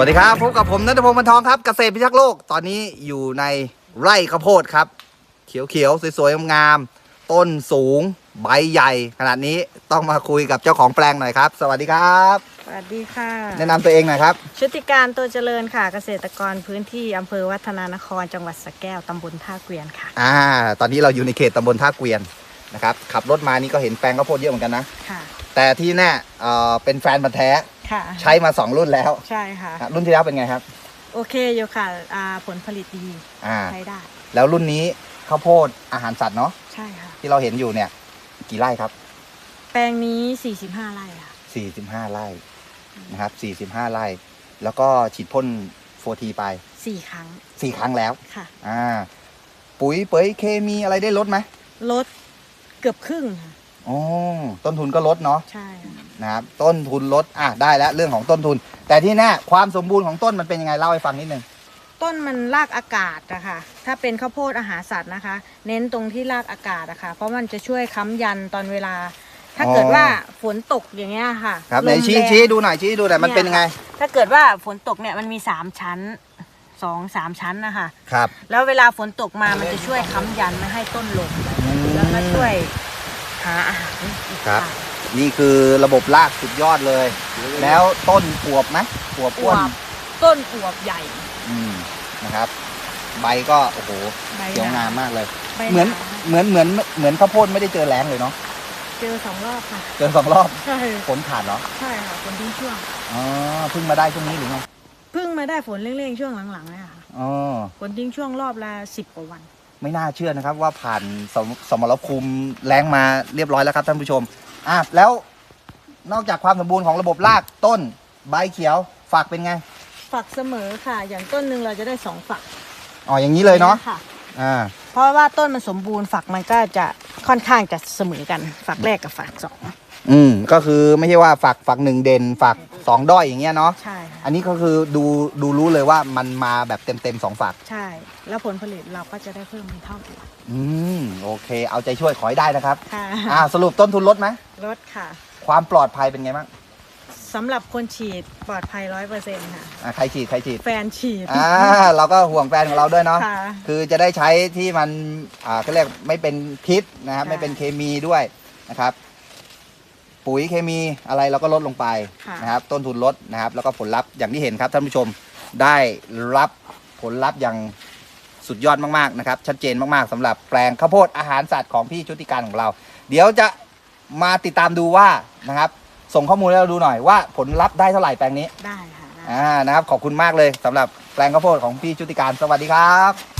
วัสดีครับพบกับผมนัทพงศ์บรรทองครับเกษตรพิทักษ์โลกตอนนี้อยู่ในไร่ข้าวโพดครับ เขียวๆสวยๆงามๆต้นสูงใบใหญ่ ขนาดนี้ต้องมาคุยกับเจ้าของแปลงหน่อยครับ สวัสดีครับ สวัสดีค่ะ แนะนำตัวเองหน่อยครับ ชุติการตัวเจริญค่ะ เกษตรกรพื้นที่อำเภอวัฒนานคร จังหวัดสระแก้วตำบลท่าเกวียนค่ะ อ่า ตอนนี้เราอยู่ในเขตตำบลท่าเกวียนนะครับขับรถมานี่ก็เห็นแปลงข้าวโพดเยอะเหมือนกันนะค่ะ แต่ที่แน่เอ่อเป็นแฟนบันธุ์แท้ค่ะ ใช้มาสองรุ่นแล้วใช่ค่ะ อะรุ่นที่แล้วเป็นไงครับโอเคอยู่ค่ะอ่าผลผลิตดีอ่าใช้ได้ แล้วรุ่นนี้ข้าวโพดอาหารสัตว์เนาะใช่ค่ะ ที่เราเห็นอยู่เนี่ย กี่ไร่ครับ แปลงนี้ 45 ไร่ค่ะ 45 ไร่นะครับ 45 ไร่ แล้วก็ฉีดพ่นโฟทีไป 4 ครั้ง4 ครั้งแล้วค่ะ อ่าปุ๋ยเป๋ยเคมีอะไรได้ลดไหมลดเกือบครึ่งค่ะ อ๋อต้นทุนก็ลดเนาะใช่ค่ะนะครับต้นทุนลดอะได้แล้วเรื่องของต้นทุน แต่ที่แน่ความสมบูรณ์ของต้นมันเป็นยังไงเล่าให้ฟังนิดนึง ต้นมันรากอากาศอะค่ะ ถ้าเป็นข้าวโพดอาหารสัตว์นะคะ เน้นตรงที่รากอากาศอะค่ะ เพราะมันจะช่วยค้ำยันตอนเวลา ถ้าเกิดว่าฝนตกอย่างเงี้ยค่ะครับไหนลมชี้แรงชี้ดูหน่อยชี้ดูหน่อยมันเป็นยังไงถ้าเกิดว่าฝนตกเนี่ยมันมีสามชั้นสองสามชั้นนะคะ ครับ แล้วเวลาฝนตกมามันจะช่วยค้ำยันไม่ให้ต้นลงแล้วก็ช่วยหาอาหารอีกครับค่ะนี่คือระบบรากสุดยอดเลย แล้วต้นอวบไหมอวบออ้ววนบต้นอวบใหญ่อืมนะครับ ใบก็โอ้โหใบเขียวหนงามมากเลยใบเหมือนนาเหมือนเหมือนเหมือนข้าวโพดไม่ได้เจอแรงเลยเนาะเจอสองรอบค่ะ เจอสองรอบใช่ฝนขาดเหรอใช่ค่ะฝนทิ้งช่วงอ๋อเพิ่งมาได้ช่วงนี้หรือไงเพิ่งมาได้ฝนเร่งๆช่วงหลังๆเนี่ยค่ะอ๋อฝนทิ้งช่วงรอบละสิบกว่าวัน ไม่น่าเชื่อนะครับ ว่าผ่านสมสมรภูมิแรงมาเรียบร้อยแล้วครับท่านผู้ชมอะแล้วนอกจากความสมบูรณ์ของระบบรากต้นใบเขียวฝักเป็นไง ฝักเสมอค่ะ อย่างต้นหนึ่งเราจะได้สองฝักอ๋ออย่างนี้เลยเนาะค่ะอ่า เพราะว่าต้นมันสมบูรณ์ฝักมันก็จะค่อนข้างจะเสมอกันฝักแรกกับฝักสองอืมก็คือไม่ใช่ว่าฝักฝักหนึ่งเด่นฝักสองด้อยอย่างเงี้ยเนาะใช่ค่ะอันนี้ก็คือดูดูรู้เลยว่ามันมาแบบเต็มเต็มๆสองฝัก ใช่ แล้วผลผลิตเราก็จะได้เพิ่มเป็นเท่าตัวอืมโอเค เอาใจช่วยขอให้ได้นะครับค่ะอ่าสรุปต้นทุนลดไหมลดค่ะ ความปลอดภัยเป็นไงบ้าง สำหรับคนฉีดปลอดภัยร้อยเปอร์เซ็นต์ค่ะ อ่าใครฉีดใครฉีดแฟนฉีด อ่าเราก็ห่วงแฟนของเราด้วยเนาะค่ะคือจะได้ใช้ที่มันอ่าเขาเรียกไม่เป็นพิษนะครับใช่ไม่เป็นเคมีด้วยนะครับ ปุ๋ยเคมีอะไรเราก็ลดลงไปค่ะ นะครับ ต้นทุนลดนะครับ แล้วก็ผลลัพธ์อย่างที่เห็นครับท่านผู้ชมได้รับผลลัพธ์อย่างสุดยอดมากๆนะครับ ชัดเจนมากๆสำหรับแปลงข้าวโพดอาหารสัตว์ของพี่ชุติการของเรา เดี๋ยวจะมาติดตามดูว่านะครับ ส่งข้อมูลให้เราดูหน่อยว่าผลลัพธ์ได้เท่าไหร่แปลงนี้ได้ค่ะได้ อ่านะครับขอบคุณมากเลยสำหรับแปลงข้าวโพดของพี่ชุติการสวัสดีครับ